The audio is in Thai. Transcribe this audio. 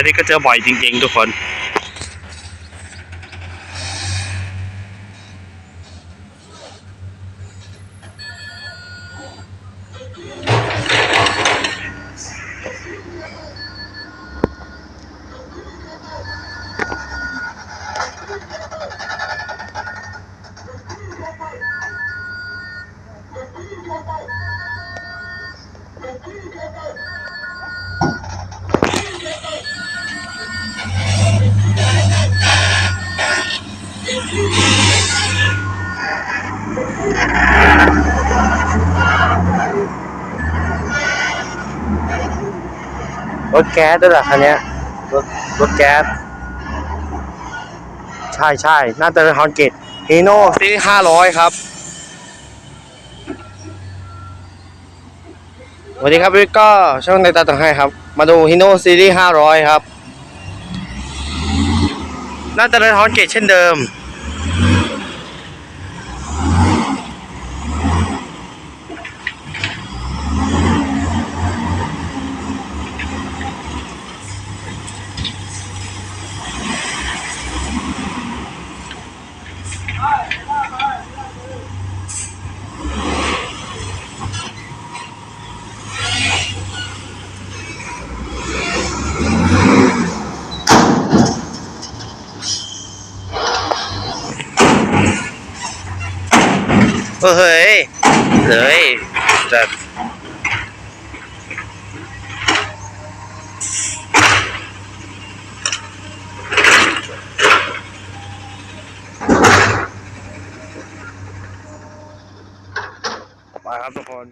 อันนี้ก็เจอบ่อยจริงๆทุกคน รถแก๊สด้วยเหรอคันนี้รถรถแก๊ส ใช่ใช่น่าจะเป็นฮอนเกตฮีโน่ซีห้าร้อยครับสวัสดีครับวิกก็ช่องในตาต่างให้ครับ มาดูฮีโน่ซีรีส์ห้าร้อยครับ น่าจะเป็นฮอนเกตเช่นเดิม เออเฮ้ยเลยจะ ไปครับทุกคน